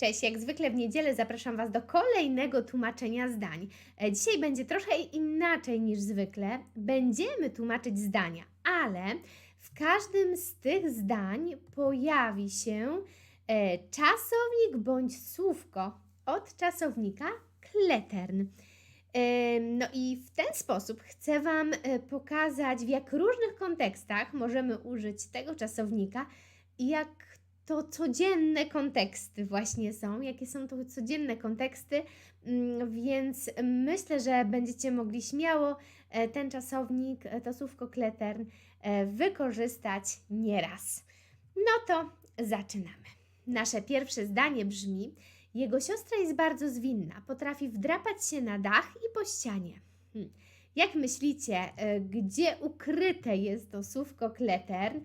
Cześć, jak zwykle w niedzielę zapraszam Was do kolejnego tłumaczenia zdań. E, Dzisiaj będzie trochę inaczej niż zwykle. Będziemy tłumaczyć zdania, ale w każdym z tych zdań pojawi się e, czasownik bądź słówko od czasownika kletern. E, No i w ten sposób chcę Wam pokazać, w jak różnych kontekstach możemy użyć tego czasownika i jak to codzienne konteksty właśnie są, jakie są to codzienne konteksty, mm, więc myślę, że będziecie mogli śmiało e, ten czasownik, e, to słówko kletern e, wykorzystać nieraz. No to zaczynamy. Nasze pierwsze zdanie brzmi: Jego siostra jest bardzo zwinna, potrafi wdrapać się na dach i po ścianie. Hmm. Jak myślicie, gdzie ukryte jest to słówko kletern?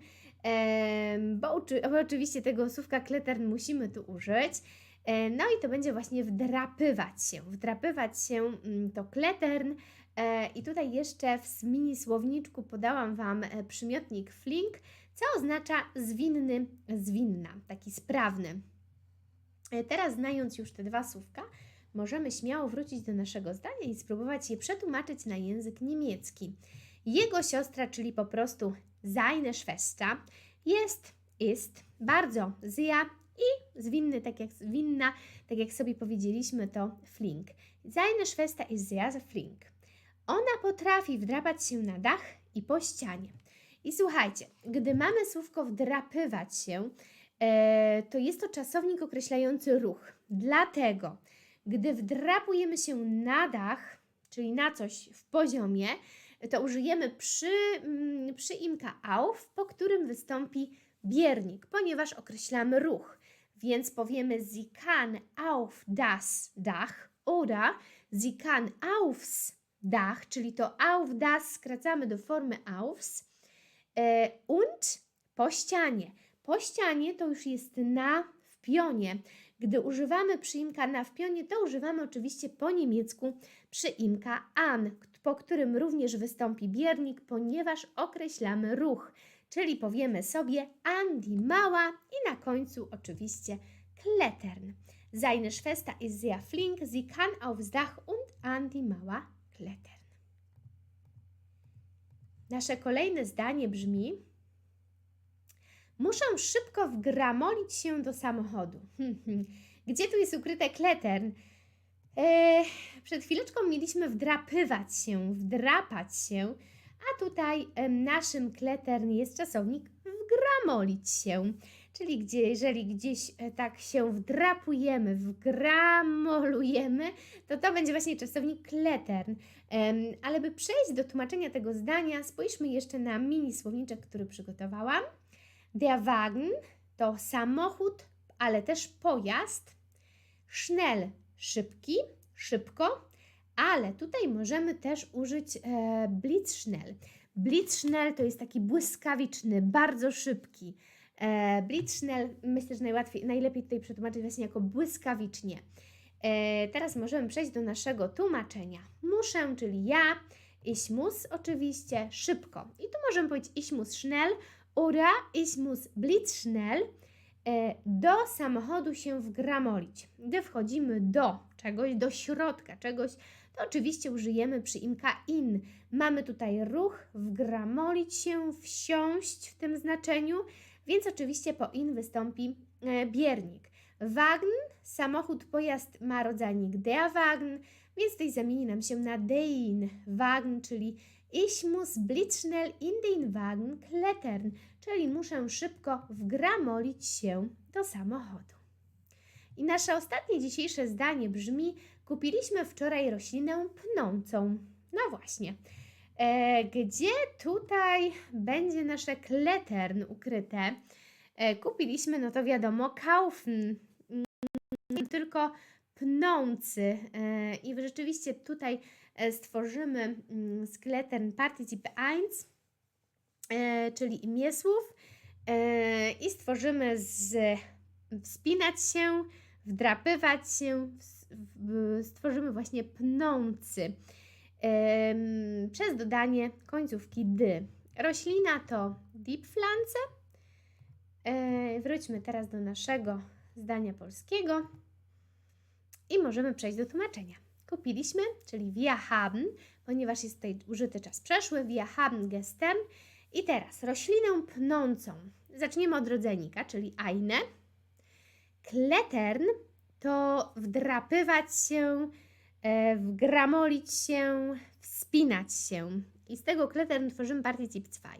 Bo, bo oczywiście tego słówka kletern musimy tu użyć. No i to będzie właśnie wdrapywać się. Wdrapywać się mm, to kletern. E, I tutaj jeszcze w mini słowniczku podałam Wam e, przymiotnik flink, co oznacza zwinny, zwinna, taki sprawny. E, Teraz znając już te dwa słówka, możemy śmiało wrócić do naszego zdania i spróbować je przetłumaczyć na język niemiecki. Jego siostra, czyli po prostu seine Schwester, jest, ist bardzo sehr i zwinny, tak jak winna, tak jak sobie powiedzieliśmy, to flink. Seine Schwester ist sehr flink. Ona potrafi wdrapać się na dach i po ścianie. I słuchajcie, gdy mamy słówko wdrapywać się, e, to jest to czasownik określający ruch. Dlatego, gdy wdrapujemy się na dach, czyli na coś w poziomie, to użyjemy przy, mm, przyimka auf, po którym wystąpi biernik, ponieważ określamy ruch. Więc powiemy sie kann auf das Dach oder sie kann aufs Dach, czyli to auf das skracamy do formy aufs e, und po ścianie. Po ścianie to już jest na w pionie. Gdy używamy przyimka na w pionie, to używamy oczywiście po niemiecku przyimka an, po którym również wystąpi biernik, ponieważ określamy ruch. Czyli powiemy sobie an die Mała i na końcu oczywiście klettern. Seine Schwester ist sehr flink, sie kann aufs Dach und an Mauer klettern. Nasze kolejne zdanie brzmi: Muszę szybko wgramolić się do samochodu. Gdzie tu jest ukryte klettern? Przed chwileczką mieliśmy wdrapywać się, wdrapać się, a tutaj naszym klettern jest czasownik wgramolić się. Czyli gdzie, jeżeli gdzieś e, tak się wdrapujemy, wgramolujemy, to to będzie właśnie czasownik klettern. Em, ale by przejść do tłumaczenia tego zdania, spójrzmy jeszcze na mini słowniczek, który przygotowałam. Der Wagen to samochód, ale też pojazd. Schnell szybki, szybko, ale tutaj możemy też użyć e, blitzschnell. Blitzschnell to jest taki błyskawiczny, bardzo szybki. E, blitzschnell myślę, że najłatwiej, najlepiej tutaj przetłumaczyć właśnie jako błyskawicznie. E, teraz możemy przejść do naszego tłumaczenia. Muszę, czyli ja, ich muss oczywiście szybko. I tu możemy powiedzieć ich muss schnell oder ich muss blitzschnell do samochodu się wgramolić. Gdy wchodzimy do czegoś, do środka czegoś, to oczywiście użyjemy przyimka in. Mamy tutaj ruch, wgramolić się, wsiąść w tym znaczeniu, więc oczywiście po in wystąpi e, biernik. Wagen, samochód, pojazd ma rodzajnik der Wagen, więc tutaj zamieni nam się na den Wagen, czyli ich muss blitzschnell in den Wagen klettern, czyli muszę szybko wgramolić się do samochodu. I nasze ostatnie dzisiejsze zdanie brzmi: Kupiliśmy wczoraj roślinę pnącą. No właśnie. E, gdzie tutaj będzie nasze klettern ukryte? E, kupiliśmy, no to wiadomo, kaufen, tylko pnący. E, I rzeczywiście tutaj stworzymy mm, z klettern Partizip 1, e, czyli imię słów, e, i stworzymy z wspinać się, wdrapywać się, stworzymy właśnie pnący przez dodanie końcówki dy. Roślina to Dieppflanze. E, wróćmy teraz do naszego zdania polskiego i możemy przejść do tłumaczenia. Kupiliśmy, czyli wir haben, ponieważ jest tutaj użyty czas przeszły, wir haben gestern. I teraz roślinę pnącą. Zaczniemy od rodzajnika, czyli eine. Klettern to wdrapywać się, e, wgramolić się, wspinać się. I z tego klettern tworzymy Partizip 2.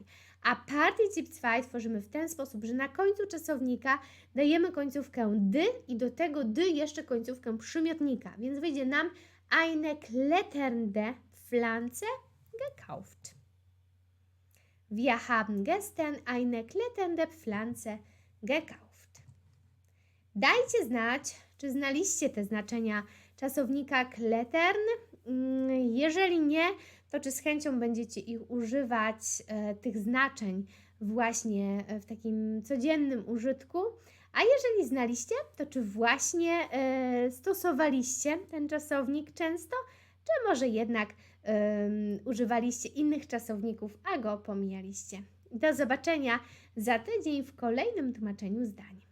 A Partizip 2 tworzymy w ten sposób, że na końcu czasownika dajemy końcówkę dy i do tego dy jeszcze końcówkę przymiotnika. Więc wyjdzie nam eine kletternde Pflanze gekauft. Wir haben gestern eine kletternde Pflanze gekauft. Dajcie znać, czy znaliście te znaczenia czasownika klettern. Mm, Jeżeli nie, to czy z chęcią będziecie ich używać, e, tych znaczeń właśnie e, w takim codziennym użytku. A jeżeli znaliście, to czy właśnie e, stosowaliście ten czasownik często, czy może jednak em, używaliście innych czasowników, a go pomijaliście. Do zobaczenia za tydzień w kolejnym tłumaczeniu zdań.